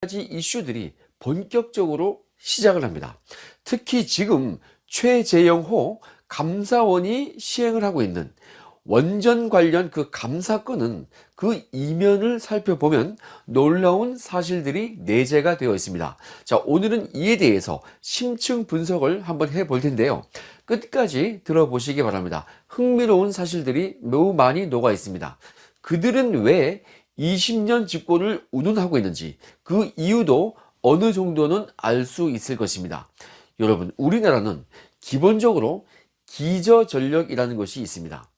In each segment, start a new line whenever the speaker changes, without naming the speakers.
가지 이슈들이 본격적으로 시작을 합니다. 특히 지금 최재영호 감사원이 시행을 하고 있는 원전 관련 그 감사건은 그 이면을 살펴보면 놀라운 사실들이 내재가 되어 있습니다. 자, 오늘은 이에 대해서 심층 분석을 한번 해 볼 텐데요. 끝까지 들어보시기 바랍니다. 흥미로운 사실들이 매우 많이 녹아 있습니다. 그들은 왜 20년 집권을 운운하고 있는지 그 이유도 어느 정도는 알 수 있을 것입니다. 여러분, 우리나라는 기본적으로 기저전력이라는 것이 있습니다.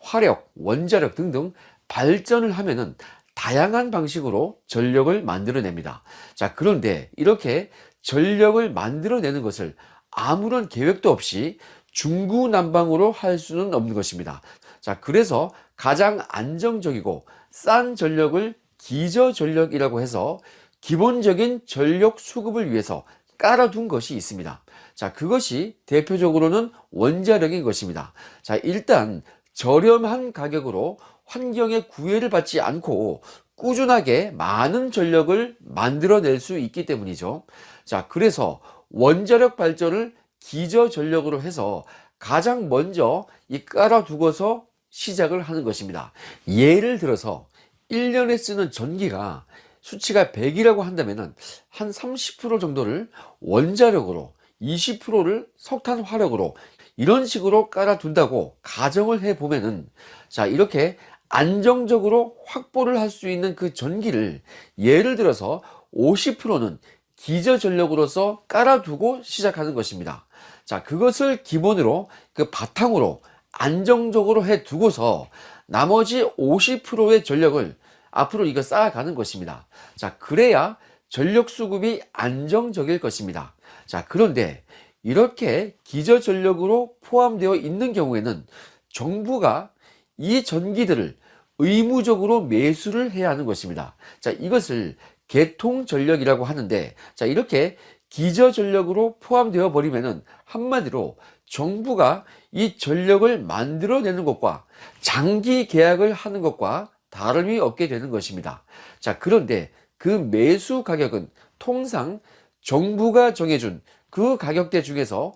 화력, 원자력 등등 발전을 하면은 다양한 방식으로 전력을 만들어냅니다. 자, 그런데 이렇게 전력을 만들어내는 것을 아무런 계획도 없이 중구난방으로 할 수는 없는 것입니다. 자, 그래서 가장 안정적이고 싼 전력을 기저 전력이라고 해서 기본적인 전력 수급을 위해서 깔아둔 것이 있습니다. 자, 그것이 대표적으로는 원자력인 것입니다. 자, 일단 저렴한 가격으로 환경의 구애를 받지 않고 꾸준하게 많은 전력을 만들어낼 수 있기 때문이죠. 자, 그래서 원자력 발전을 기저 전력으로 해서 가장 먼저 이 깔아두고서 시작을 하는 것입니다. 예를 들어서 1년에 쓰는 전기가 수치가 100이라고 한다면 한 30% 정도를 원자력으로 20%를 석탄 화력으로 이런 식으로 깔아둔다고 가정을 해 보면은 자 이렇게 안정적으로 확보를 할 수 있는 그 전기를 예를 들어서 50%는 기저 전력으로서 깔아두고 시작하는 것입니다. 자 그것을 기본으로 그 바탕으로 안정적으로 해 두고서 나머지 50%의 전력을 앞으로 이거 쌓아가는 것입니다. 자 그래야 전력 수급이 안정적일 것입니다. 자 그런데 이렇게 기저 전력으로 포함되어 있는 경우에는 정부가 이 전기들을 의무적으로 매수를 해야 하는 것입니다. 자, 이것을 개통 전력이라고 하는데, 자, 이렇게 기저 전력으로 포함되어 버리면은 한마디로 정부가 이 전력을 만들어내는 것과 장기 계약을 하는 것과 다름이 없게 되는 것입니다. 자, 그런데 그 매수 가격은 통상 정부가 정해준 그 가격대 중에서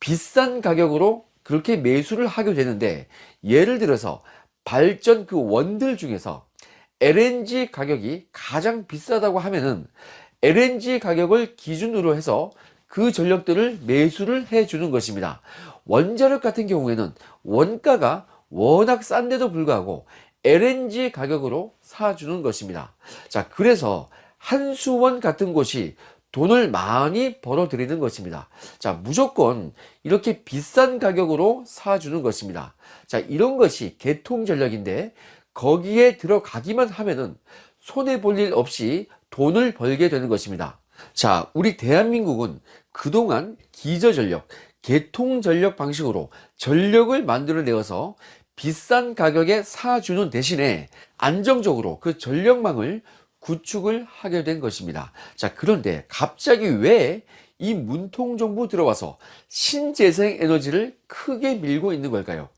비싼 가격으로 그렇게 매수를 하게 되는데 예를 들어서 발전 그 원들 중에서 LNG 가격이 가장 비싸다고 하면은 LNG 가격을 기준으로 해서 그 전력들을 매수를 해 주는 것입니다. 원자력 같은 경우에는 원가가 워낙 싼데도 불구하고 LNG 가격으로 사주는 것입니다. 자, 그래서 한수원 같은 곳이 돈을 많이 벌어들이는 것입니다. 자, 무조건 이렇게 비싼 가격으로 사주는 것입니다. 자, 이런 것이 개통전력인데 거기에 들어가기만 하면은 손해 볼 일 없이 돈을 벌게 되는 것입니다. 자, 우리 대한민국은 그동안 기저전력, 개통전력 방식으로 전력을 만들어내어서 비싼 가격에 사주는 대신에 안정적으로 그 전력망을 구축을 하게 된 것입니다. 자, 그런데 갑자기 왜 이 문통 정부 들어와서 신재생 에너지를 크게 밀고 있는 걸까요?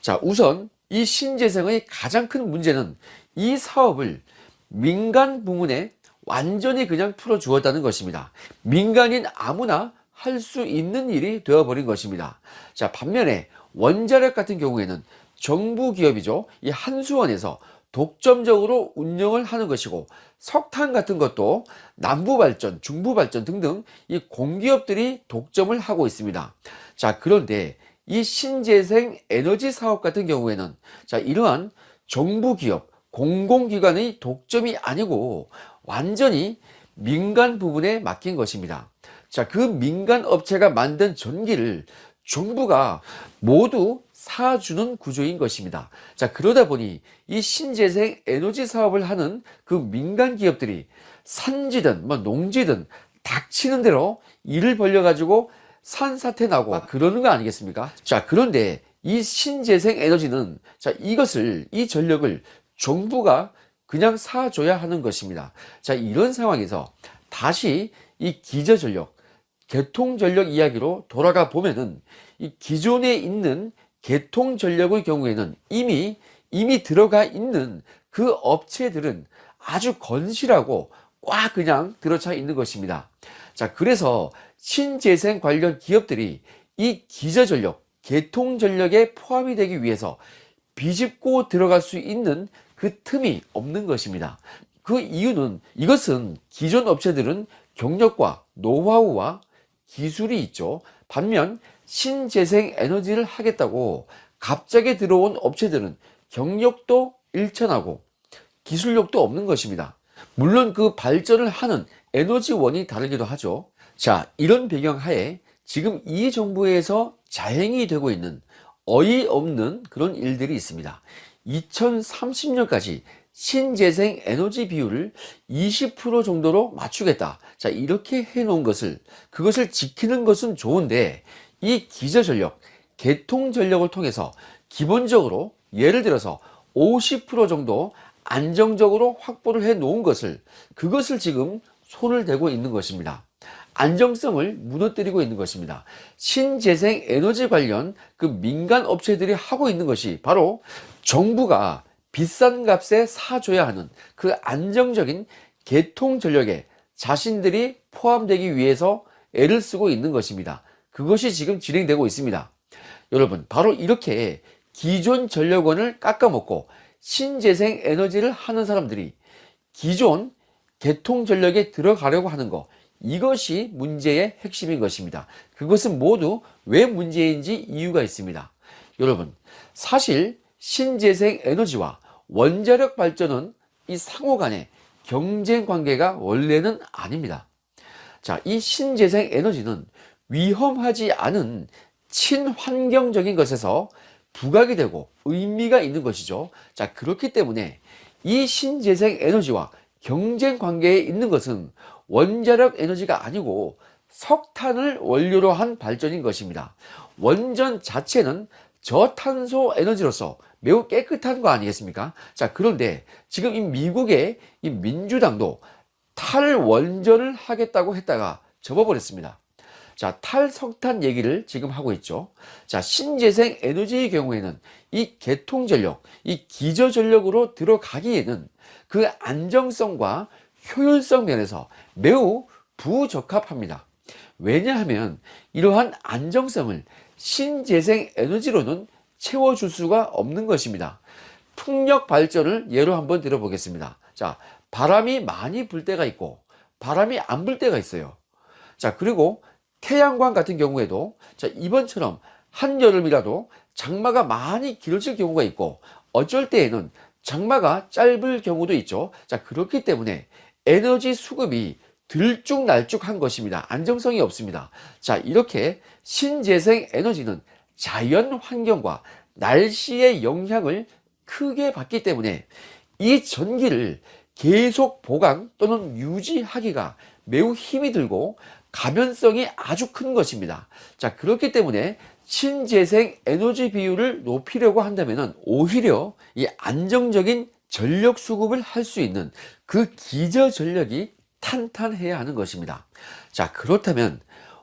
자, 우선 이 신재생의 가장 큰 문제는 이 사업을 민간 부문에 완전히 그냥 풀어 주었다는 것입니다. 민간인 아무나 할 수 있는 일이 되어버린 것입니다. 자, 반면에 원자력 같은 경우에는 정부 기업이죠. 이 한수원에서 독점적으로 운영을 하는 것이고 석탄 같은 것도 남부발전, 중부발전 등등 이 공기업들이 독점을 하고 있습니다. 자, 그런데 이 신재생 에너지 사업 같은 경우에는 자, 이러한 정부 기업, 공공기관의 독점이 아니고 완전히 민간 부분에 맡긴 것입니다. 자, 그 민간 업체가 만든 전기를 정부가 모두 사주는 구조인 것입니다. 자, 그러다 보니 이 신재생 에너지 사업을 하는 그 민간 기업들이 산지든 뭐 농지든 닥치는 대로 일을 벌려가지고 산사태 나고 막 그러는 거 아니겠습니까? 자, 그런데 이 신재생 에너지는 자, 이것을, 이 전력을 정부가 그냥 사줘야 하는 것입니다. 자, 이런 상황에서 다시 이 기저전력, 개통전력 이야기로 돌아가 보면은 이 기존에 있는 개통전력의 경우에는 이미 이미 들어가 있는 그 업체들은 아주 건실하고 꽉 그냥 들어차 있는 것입니다. 자, 그래서 신재생 관련 기업들이 이 기저전력, 개통전력에 포함이 되기 위해서 비집고 들어갈 수 있는 그 틈이 없는 것입니다. 그 이유는 이것은 기존 업체들은 경력과 노하우와 기술이 있죠. 반면 신재생 에너지를 하겠다고 갑자기 들어온 업체들은 경력도 일천하고 기술력도 없는 것입니다. 물론 그 발전을 하는 에너지원이 다르기도 하죠. 자, 이런 배경 하에 지금 이 정부에서 자행이 되고 있는 어이없는 그런 일들이 있습니다. 2030년까지 신재생 에너지 비율을 20% 정도로 맞추겠다. 자, 이렇게 해 놓은 것을, 그것을 지키는 것은 좋은데, 이 기저 전력, 개통 전력을 통해서 기본적으로 예를 들어서 50% 정도 안정적으로 확보를 해 놓은 것을, 그것을 지금 손을 대고 있는 것입니다. 안정성을 무너뜨리고 있는 것입니다. 신재생 에너지 관련 그 민간 업체들이 하고 있는 것이 바로 정부가 비싼 값에 사줘야 하는 그 안정적인 개통 전력에 자신들이 포함되기 위해서 애를 쓰고 있는 것입니다. 그것이 지금 진행되고 있습니다. 여러분, 바로 이렇게 기존 전력원을 깎아먹고 신재생 에너지를 하는 사람들이 기존 개통 전력에 들어가려고 하는 것, 이것이 문제의 핵심인 것입니다. 그것은 모두 왜 문제인지 이유가 있습니다. 여러분, 사실 신재생 에너지와 원자력 발전은 이 상호 간의 경쟁 관계가 원래는 아닙니다. 자, 이 신재생 에너지는 위험하지 않은 친환경적인 것에서 부각이 되고 의미가 있는 것이죠. 자, 그렇기 때문에 이 신재생 에너지와 경쟁 관계에 있는 것은 원자력 에너지가 아니고 석탄을 원료로 한 발전인 것입니다. 원전 자체는 저탄소 에너지로서 매우 깨끗한 거 아니겠습니까? 자, 그런데 지금 이 미국의 이 민주당도 탈원전을 하겠다고 했다가 접어버렸습니다. 자, 탈석탄 얘기를 지금 하고 있죠. 자, 신재생 에너지의 경우에는 이 개통 전력, 이 기저 전력으로 들어가기에는 그 안정성과 효율성 면에서 매우 부적합합니다. 왜냐하면 이러한 안정성을 신재생 에너지로는 채워줄 수가 없는 것입니다. 풍력 발전을 예로 한번 들어보겠습니다. 자, 바람이 많이 불 때가 있고 바람이 안 불 때가 있어요. 자, 그리고 태양광 같은 경우에도 자, 이번처럼 한여름이라도 장마가 많이 길어질 경우가 있고 어쩔 때에는 장마가 짧을 경우도 있죠. 자, 그렇기 때문에 에너지 수급이 들쭉날쭉한 것입니다. 안정성이 없습니다. 자, 이렇게 신재생 에너지는 자연 환경과 날씨의 영향을 크게 받기 때문에 이 전기를 계속 보강 또는 유지하기가 매우 힘이 들고 가변성이 아주 큰 것입니다. 자, 그렇기 때문에 신재생 에너지 비율을 높이려고 한다면 오히려 이 안정적인 전력 수급을 할 수 있는 그 기저 전력이 탄탄해야 하는 것입니다. 자, 그렇다면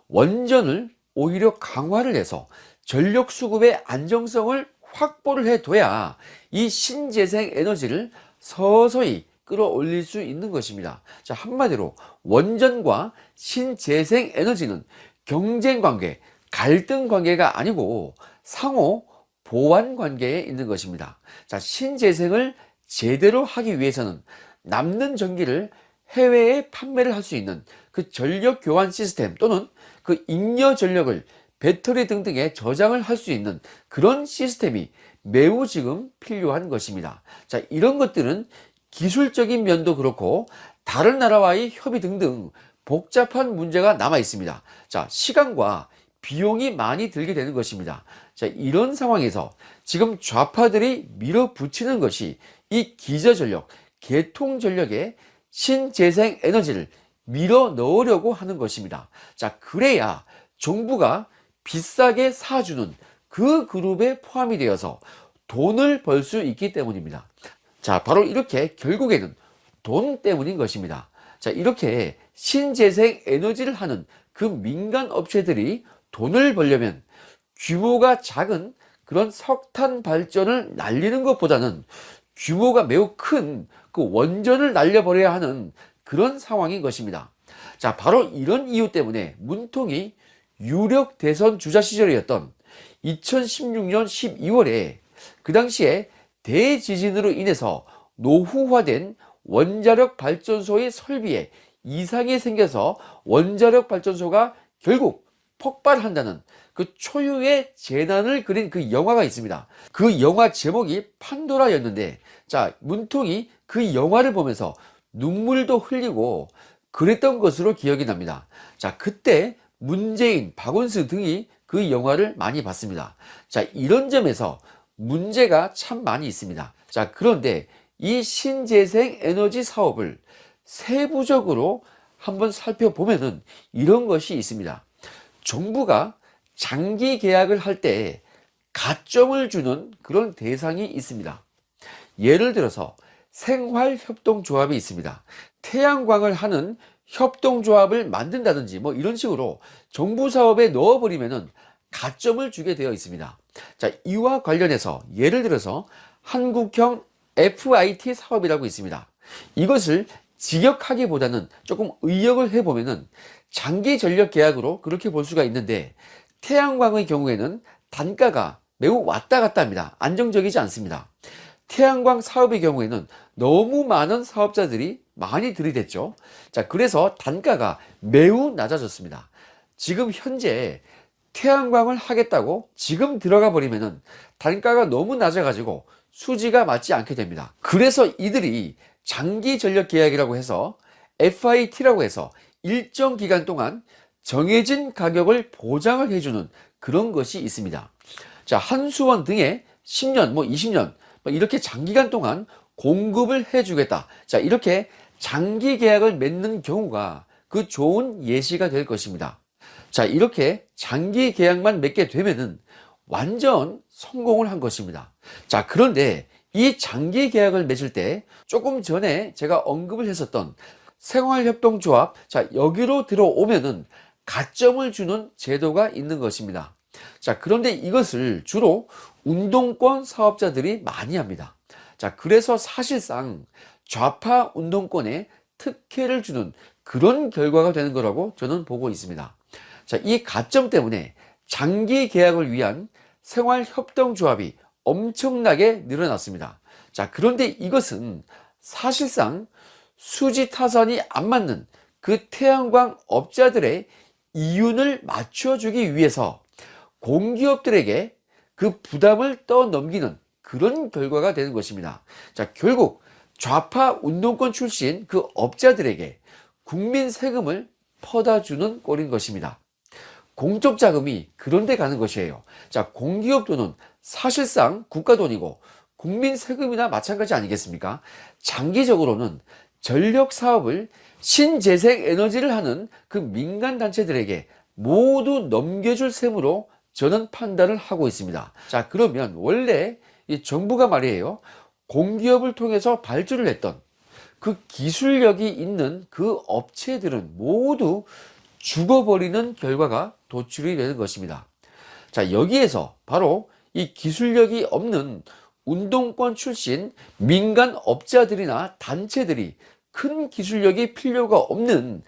원전을 오히려 강화를 해서 전력 수급의 안정성을 확보를 해둬야 이 신재생 에너지를 서서히 끌어올릴 수 있는 것입니다. 자, 한마디로 원전과 신재생 에너지는 경쟁 관계, 갈등 관계가 아니고 상호 보완 관계에 있는 것입니다. 자, 신재생을 제대로 하기 위해서는 남는 전기를 해외에 판매를 할 수 있는 그 전력 교환 시스템 또는 그 잉여 전력을 배터리 등등에 저장을 할 수 있는 그런 시스템이 매우 지금 필요한 것입니다. 자, 이런 것들은 기술적인 면도 그렇고 다른 나라와의 협의 등등 복잡한 문제가 남아 있습니다. 자, 시간과 비용이 많이 들게 되는 것입니다. 자, 이런 상황에서 지금 좌파들이 밀어붙이는 것이 이 기저 전력, 개통 전력에 신재생 에너지를 밀어 넣으려고 하는 것입니다. 자, 그래야 정부가 비싸게 사주는 그 그룹에 포함이 되어서 돈을 벌 수 있기 때문입니다. 자, 바로 이렇게 결국에는 돈 때문인 것입니다. 자, 이렇게 신재생 에너지를 하는 그 민간 업체들이 돈을 벌려면 규모가 작은 그런 석탄 발전을 날리는 것보다는 규모가 매우 큰 그 원전을 날려버려야 하는 그런 상황인 것입니다. 자, 바로 이런 이유 때문에 문통이 유력 대선 주자 시절이었던 2016년 12월에 그 당시에 대지진으로 인해서 노후화된 원자력 발전소의 설비에 이상이 생겨서 원자력 발전소가 결국 폭발한다는 그 초유의 재난을 그린 그 영화가 있습니다. 그 영화 제목이 판도라였는데, 자, 문통이 그 영화를 보면서 눈물도 흘리고 그랬던 것으로 기억이 납니다. 자, 그때 문재인, 박원순 등이 그 영화를 많이 봤습니다. 자, 이런 점에서 문제가 참 많이 있습니다. 자, 그런데 이 신재생 에너지 사업을 세부적으로 한번 살펴보면은 이런 것이 있습니다. 정부가 장기 계약을 할 때 가점을 주는 그런 대상이 있습니다. 예를 들어서 생활협동조합이 있습니다. 태양광을 하는 협동조합을 만든다든지 뭐 이런 식으로 정부 사업에 넣어버리면은 가점을 주게 되어 있습니다. 자, 이와 관련해서 예를 들어서 한국형 FIT 사업이라고 있습니다. 이것을 직역하기보다는 조금 의역을 해보면은 장기 전력 계약으로 그렇게 볼 수가 있는데 태양광의 경우에는 단가가 매우 왔다 갔다 합니다. 안정적이지 않습니다. 태양광 사업의 경우에는 너무 많은 사업자들이 많이 들이댔죠. 자, 그래서 단가가 매우 낮아졌습니다. 지금 현재 태양광을 하겠다고 지금 들어가 버리면은 단가가 너무 낮아가지고 수지가 맞지 않게 됩니다. 그래서 이들이 장기 전력 계약이라고 해서 FIT라고 해서 일정 기간 동안 정해진 가격을 보장을 해주는 그런 것이 있습니다. 자, 한수원 등의 10년, 뭐 20년, 뭐 이렇게 장기간 동안 공급을 해주겠다. 자, 이렇게 장기 계약을 맺는 경우가 그 좋은 예시가 될 것입니다. 자, 이렇게 장기 계약만 맺게 되면은 완전 성공을 한 것입니다. 자, 그런데 이 장기 계약을 맺을 때 조금 전에 제가 언급을 했었던 생활협동조합, 자, 여기로 들어오면은 가점을 주는 제도가 있는 것입니다. 자, 그런데 이것을 주로 운동권 사업자들이 많이 합니다. 자, 그래서 사실상 좌파 운동권에 특혜를 주는 그런 결과가 되는 거라고 저는 보고 있습니다. 자, 이 가점 때문에 장기 계약을 위한 생활협동조합이 엄청나게 늘어났습니다. 자, 그런데 이것은 사실상 수지 타산이 안 맞는 그 태양광 업자들의 이윤을 맞춰주기 위해서 공기업들에게 그 부담을 떠넘기는 그런 결과가 되는 것입니다. 자, 결국 좌파 운동권 출신 그 업자들에게 국민 세금을 퍼다 주는 꼴인 것입니다. 공적 자금이 그런 데 가는 것이에요. 자, 공기업 돈은 사실상 국가 돈이고 국민 세금이나 마찬가지 아니겠습니까? 장기적으로는 전력 사업을 신재생 에너지를 하는 그 민간 단체들에게 모두 넘겨줄 셈으로 저는 판단을 하고 있습니다. 자, 그러면 원래 이 정부가 말이에요. 공기업을 통해서 발주를 했던 그 기술력이 있는 그 업체들은 모두 죽어버리는 결과가 도출이 되는 것입니다. 자, 여기에서 바로 이 기술력이 없는 운동권 출신 민간 업자들이나 단체들이 큰 기술력이 필요가 없는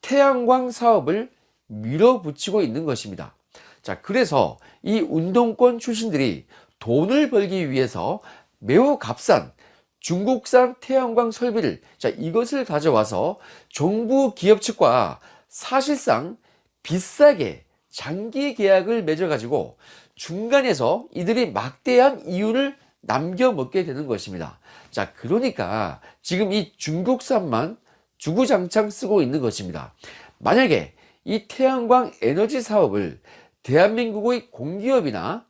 태양광 사업을 밀어붙이고 있는 것입니다. 자, 그래서 이 운동권 출신들이 돈을 벌기 위해서 매우 값싼 중국산 태양광 설비를 자 이것을 가져와서 정부 기업 측과 사실상 비싸게 장기 계약을 맺어 가지고 중간에서 이들이 막대한 이윤을 남겨 먹게 되는 것입니다. 자, 그러니까 지금 이 중국산만 주구장창 쓰고 있는 것입니다. 만약에 이 태양광 에너지 사업을 대한민국의 공기업이나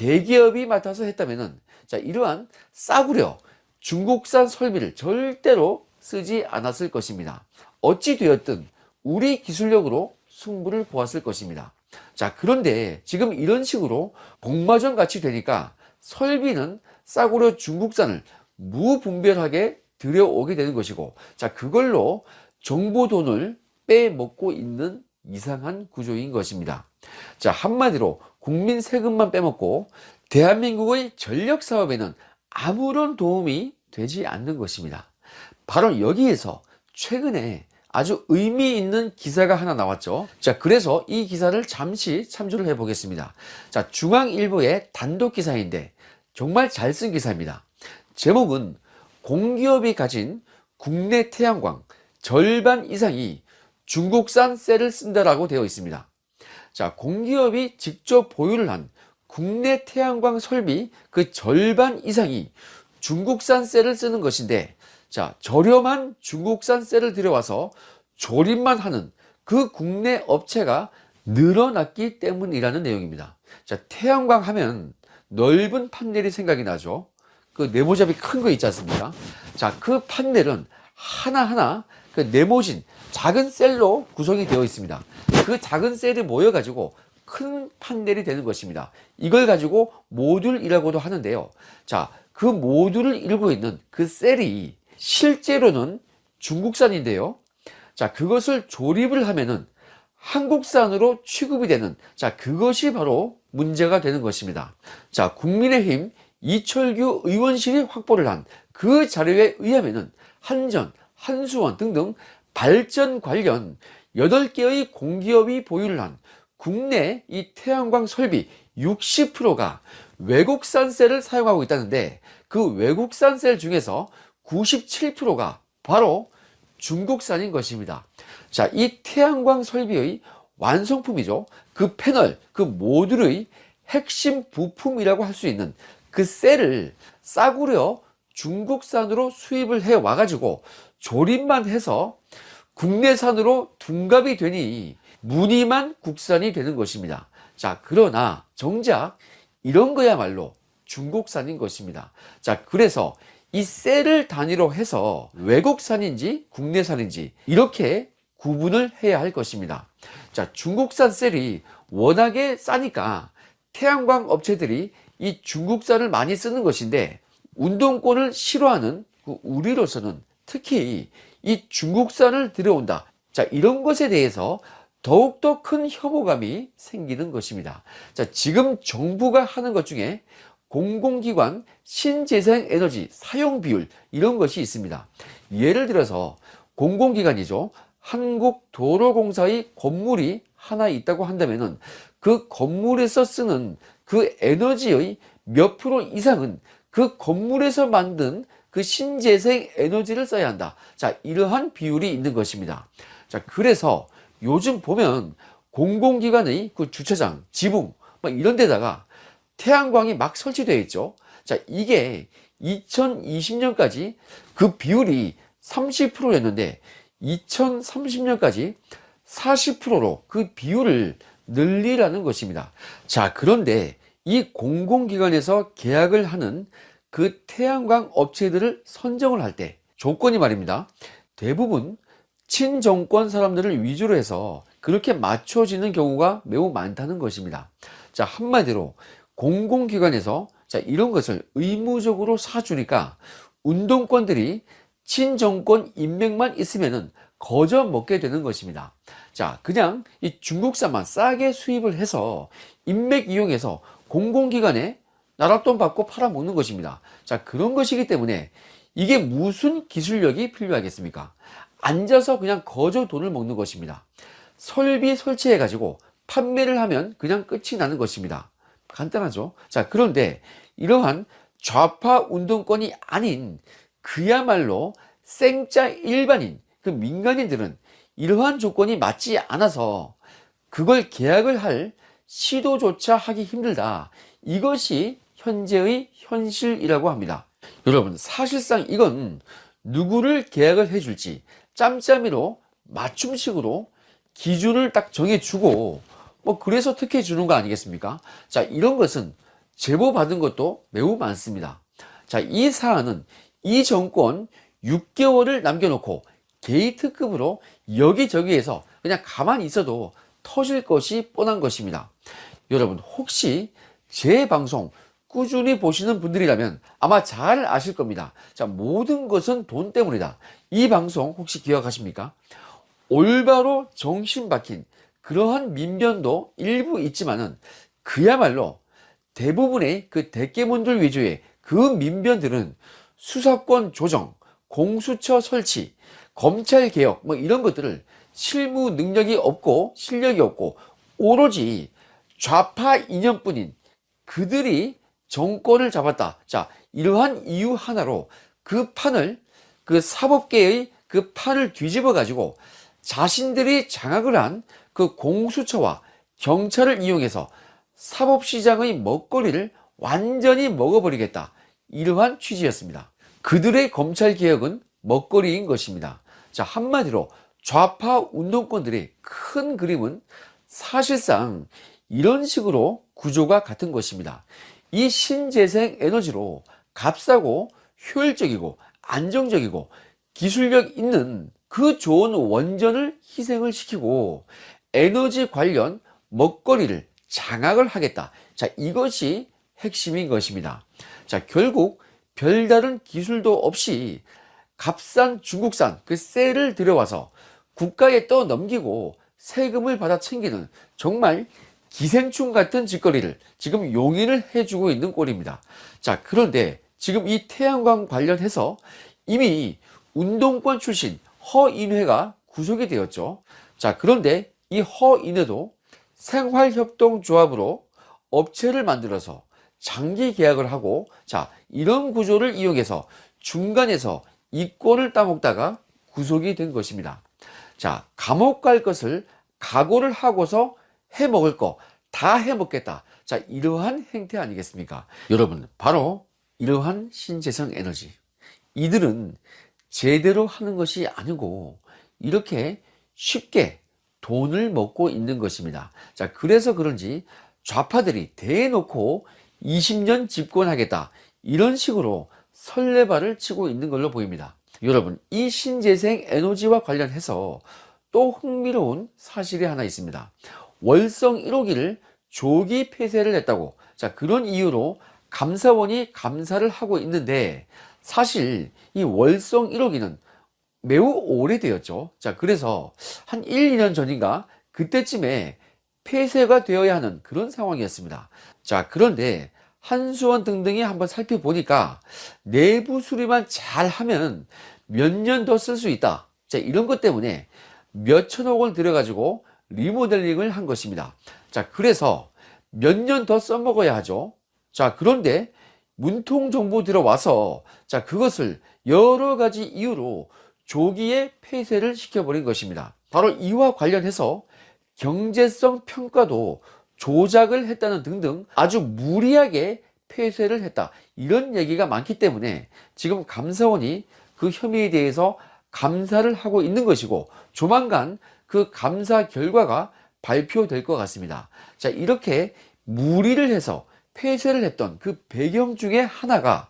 대기업이 맡아서 했다면은 자, 이러한 싸구려 중국산 설비를 절대로 쓰지 않았을 것입니다. 어찌 되었든 우리 기술력으로 승부를 보았을 것입니다. 자, 그런데 지금 이런 식으로 복마전 같이 되니까 설비는 싸구려 중국산을 무분별하게 들여오게 되는 것이고, 자, 그걸로 정부 돈을 빼먹고 있는 이상한 구조인 것입니다. 자, 한마디로 국민 세금만 빼먹고 대한민국의 전력 사업에는 아무런 도움이 되지 않는 것입니다. 바로 여기에서 최근에 아주 의미 있는 기사가 하나 나왔죠. 자, 그래서 이 기사를 잠시 참조를 해 보겠습니다. 자, 중앙일보의 단독 기사인데 정말 잘 쓴 기사입니다. 제목은 공기업이 가진 국내 태양광 절반 이상이 중국산 셀을 쓴다라고 되어 있습니다. 자, 공기업이 직접 보유를 한 국내 태양광 설비 그 절반 이상이 중국산 셀을 쓰는 것인데 자, 저렴한 중국산 셀을 들여와서 조립만 하는 그 국내 업체가 늘어났기 때문이라는 내용입니다. 자, 태양광 하면 넓은 판넬이 생각이 나죠. 그 네모잡이 큰 거 있지 않습니까? 자, 그 판넬은 하나하나 그 네모진 작은 셀로 구성이 되어 있습니다. 그 작은 셀이 모여 가지고 큰 판넬이 되는 것입니다. 이걸 가지고 모듈이라고도 하는데요. 자, 그 모듈을 이루고 있는 그 셀이 실제로는 중국산인데요. 자, 그것을 조립을 하면은 한국산으로 취급이 되는 자, 그것이 바로 문제가 되는 것입니다. 자, 국민의힘 이철규 의원실이 확보를 한 그 자료에 의하면은 한전, 한수원 등등 발전 관련 8개의 공기업이 보유를 한 국내 이 태양광 설비 60%가 외국산 셀을 사용하고 있다는데 그 외국산 셀 중에서 97%가 바로 중국산인 것입니다. 자, 이 태양광 설비의 완성품이죠. 그 패널, 그 모듈의 핵심 부품이라고 할 수 있는 그 셀을 싸구려 중국산으로 수입을 해 와가지고 조립만 해서 국내산으로 둔갑이 되니 무늬만 국산이 되는 것입니다. 자, 그러나 정작 이런 거야말로 중국산인 것입니다. 자, 그래서 이 셀을 단위로 해서 외국산인지 국내산인지 이렇게 구분을 해야 할 것입니다. 자, 중국산 셀이 워낙에 싸니까 태양광 업체들이 이 중국산을 많이 쓰는 것인데 운동권을 싫어하는 그 우리로서는 특히 이 중국산을 들여온다. 자, 이런 것에 대해서 더욱더 큰 혐오감이 생기는 것입니다. 자, 지금 정부가 하는 것 중에 공공기관 신재생 에너지 사용 비율 이런 것이 있습니다. 예를 들어서 공공기관이죠. 한국도로공사의 건물이 하나 있다고 한다면은 그 건물에서 쓰는 그 에너지의 몇 프로 이상은 그 건물에서 만든 그 신재생 에너지를 써야 한다. 자, 이러한 비율이 있는 것입니다. 자, 그래서 요즘 보면 공공기관의 그 주차장, 지붕, 막 이런 데다가 태양광이 막 설치되어 있죠. 자, 이게 2020년까지 그 비율이 30%였는데 2030년까지 40%로 그 비율을 늘리라는 것입니다. 자, 그런데 이 공공기관에서 계약을 하는 그 태양광 업체들을 선정을 할 때 조건이 말입니다. 대부분 친정권 사람들을 위주로 해서 그렇게 맞춰지는 경우가 매우 많다는 것입니다. 자, 한마디로 공공기관에서 자, 이런 것을 의무적으로 사주니까 운동권들이 친정권 인맥만 있으면은 거저 먹게 되는 것입니다. 자, 그냥 이 중국산만 싸게 수입을 해서 인맥 이용해서 공공기관에 나랏돈 받고 팔아먹는 것입니다. 자, 그런 것이기 때문에 이게 무슨 기술력이 필요하겠습니까? 앉아서 그냥 거저 돈을 먹는 것입니다. 설비 설치해 가지고 판매를 하면 그냥 끝이 나는 것입니다. 간단하죠? 자, 그런데 이러한 좌파 운동권이 아닌 그야말로 생짜 일반인, 그 민간인들은 이러한 조건이 맞지 않아서 그걸 계약을 할 시도조차 하기 힘들다. 이것이 현재의 현실이라고 합니다. 여러분, 사실상 이건 누구를 계약을 해줄지 짬짬이로 맞춤식으로 기준을 딱 정해주고 뭐 그래서 특혜 주는 거 아니겠습니까? 자, 이런 것은 제보 받은 것도 매우 많습니다. 자, 이 사안은 이 정권 6개월을 남겨놓고 게이트급으로 여기저기에서 그냥 가만히 있어도 터질 것이 뻔한 것입니다. 여러분, 혹시 제 방송 꾸준히 보시는 분들이라면 아마 잘 아실 겁니다. 자, 모든 것은 돈 때문이다. 이 방송 혹시 기억하십니까? 올바로 정신 박힌 그러한 민변도 일부 있지만은 그야말로 대부분의 그 대깨문들 위주의 그 민변들은 수사권 조정, 공수처 설치, 검찰 개혁 뭐 이런 것들을 실무 능력이 없고 실력이 없고 오로지 좌파 이념뿐인 그들이 정권을 잡았다. 자, 이러한 이유 하나로 그 판을 그 사법계의 그 판을 뒤집어 가지고 자신들이 장악을 한 그 공수처와 경찰을 이용해서 사법시장의 먹거리를 완전히 먹어버리겠다. 이러한 취지였습니다. 그들의 검찰 개혁은 먹거리인 것입니다. 자, 한마디로 좌파 운동권들의 큰 그림은 사실상 이런 식으로 구조가 같은 것입니다. 이 신재생 에너지로 값싸고 효율적이고 안정적이고 기술력 있는 그 좋은 원전을 희생을 시키고 에너지 관련 먹거리를 장악을 하겠다. 자, 이것이 핵심인 것입니다. 자, 결국 별다른 기술도 없이 값싼 중국산 그 셀을 들여와서 국가에 떠 넘기고 세금을 받아 챙기는 정말 기생충 같은 짓거리를 지금 용인을 해주고 있는 꼴입니다. 자, 그런데 지금 이 태양광 관련해서 이미 운동권 출신 허인회가 구속이 되었죠. 자, 그런데 이 허인회도 생활협동조합으로 업체를 만들어서 장기 계약을 하고 자, 이런 구조를 이용해서 중간에서 이권을 따먹다가 구속이 된 것입니다. 자, 감옥 갈 것을 각오를 하고서 해 먹을 거 다 해 먹겠다. 자, 이러한 행태 아니겠습니까? 여러분, 바로 이러한 신재생 에너지. 이들은 제대로 하는 것이 아니고 이렇게 쉽게 돈을 먹고 있는 것입니다. 자, 그래서 그런지 좌파들이 대놓고 20년 집권하겠다. 이런 식으로 설레발을 치고 있는 걸로 보입니다. 여러분, 이 신재생 에너지와 관련해서 또 흥미로운 사실이 하나 있습니다. 월성 1호기를 조기 폐쇄를 했다고. 자, 그런 이유로 감사원이 감사를 하고 있는데 사실 이 월성 1호기는 매우 오래되었죠. 자, 그래서 한 1, 2년 전인가 그때쯤에 폐쇄가 되어야 하는 그런 상황이었습니다. 자, 그런데 한수원 등등이 한번 살펴보니까 내부 수리만 잘 하면 몇 년 더 쓸 수 있다. 자, 이런 것 때문에 몇 천억 원 들여가지고 리모델링을 한 것입니다. 자, 그래서 몇 년 더 써먹어야 하죠. 자, 그런데 문통 정부 들어와서 자, 그것을 여러 가지 이유로 조기에 폐쇄를 시켜버린 것입니다. 바로 이와 관련해서 경제성 평가도 조작을 했다는 등등 아주 무리하게 폐쇄를 했다. 이런 얘기가 많기 때문에 지금 감사원이 그 혐의에 대해서 감사를 하고 있는 것이고 조만간 그 감사 결과가 발표될 것 같습니다. 자, 이렇게 무리를 해서 폐쇄를 했던 그 배경 중에 하나가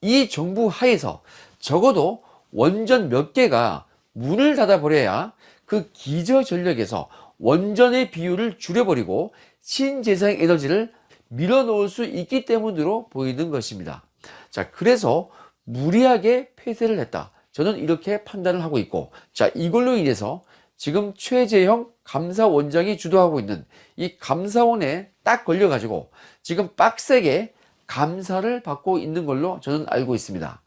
이 정부 하에서 적어도 원전 몇 개가 문을 닫아버려야 그 기저 전력에서 원전의 비율을 줄여버리고 신재생 에너지를 밀어넣을 수 있기 때문으로 보이는 것입니다. 자, 그래서 무리하게 폐쇄를 했다. 저는 이렇게 판단을 하고 있고, 자, 이걸로 인해서 지금 최재형 감사원장이 주도하고 있는 이 감사원에 딱 걸려가지고 지금 빡세게 감사를 받고 있는 걸로 저는 알고 있습니다.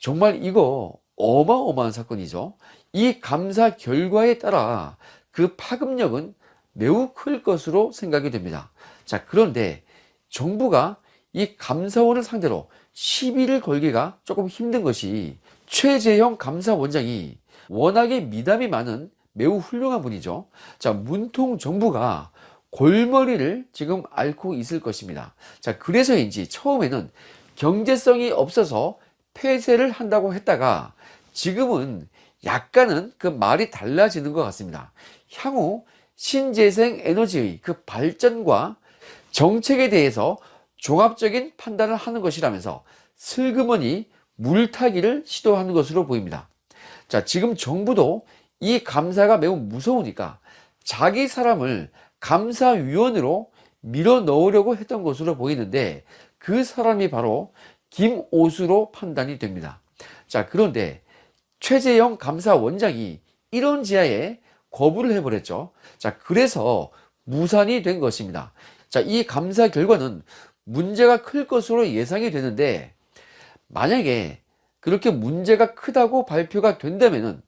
정말 이거 어마어마한 사건이죠. 이 감사 결과에 따라 그 파급력은 매우 클 것으로 생각이 됩니다. 자, 그런데 정부가 이 감사원을 상대로 시비를 걸기가 조금 힘든 것이 최재형 감사원장이 워낙에 미담이 많은 매우 훌륭한 분이죠. 자, 문통 정부가 골머리를 지금 앓고 있을 것입니다. 자, 그래서인지 처음에는 경제성이 없어서 폐쇄를 한다고 했다가 지금은 약간은 그 말이 달라지는 것 같습니다. 향후 신재생 에너지의 그 발전과 정책에 대해서 종합적인 판단을 하는 것이라면서 슬그머니 물타기를 시도하는 것으로 보입니다. 자, 지금 정부도 이 감사가 매우 무서우니까 자기 사람을 감사위원으로 밀어 넣으려고 했던 것으로 보이는데 그 사람이 바로 김오수로 판단이 됩니다. 자, 그런데 최재형 감사원장이 이런 지하에 거부를 해버렸죠. 자, 그래서 무산이 된 것입니다. 자, 이 감사 결과는 문제가 클 것으로 예상이 되는데, 만약에 그렇게 문제가 크다고 발표가 된다면은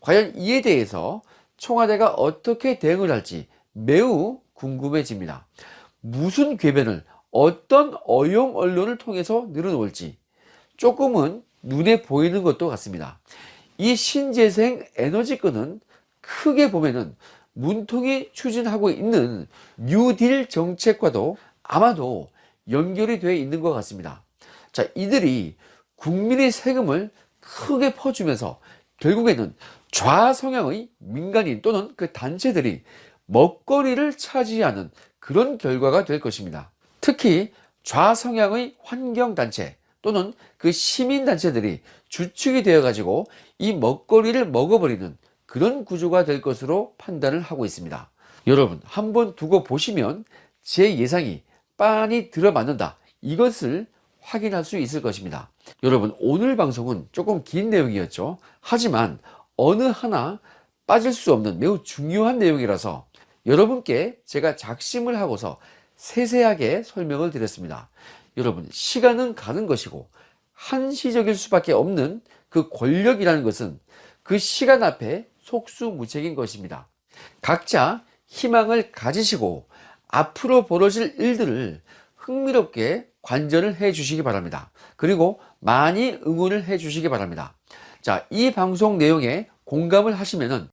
과연 이에 대해서 청와대가 어떻게 대응을 할지 매우 궁금해집니다. 무슨 궤변을 어떤 어용 언론을 통해서 늘어놓을지 조금은 눈에 보이는 것도 같습니다. 이 신재생 에너지건은 크게 보면은 문통이 추진하고 있는 뉴딜 정책과도 아마도 연결이 되어 있는 것 같습니다. 자, 이들이 국민의 세금을 크게 퍼주면서 결국에는 좌 성향의 민간인 또는 그 단체들이 먹거리를 차지하는 그런 결과가 될 것입니다. 특히 좌 성향의 환경단체 또는 그 시민단체들이 주축이 되어 가지고 이 먹거리를 먹어버리는 그런 구조가 될 것으로 판단을 하고 있습니다. 여러분 한번 두고 보시면 제 예상이 빤히 들어맞는다 이것을 확인할 수 있을 것입니다. 여러분 오늘 방송은 조금 긴 내용이었죠. 하지만 어느 하나 빠질 수 없는 매우 중요한 내용이라서 여러분께 제가 작심을 하고서 세세하게 설명을 드렸습니다. 여러분 시간은 가는 것이고 한시적일 수밖에 없는 그 권력이라는 것은 그 시간 앞에 속수무책인 것입니다. 각자 희망을 가지시고 앞으로 벌어질 일들을 흥미롭게 관전을 해 주시기 바랍니다. 그리고 많이 응원을 해 주시기 바랍니다. 자, 이 방송 내용에 공감을 하시면은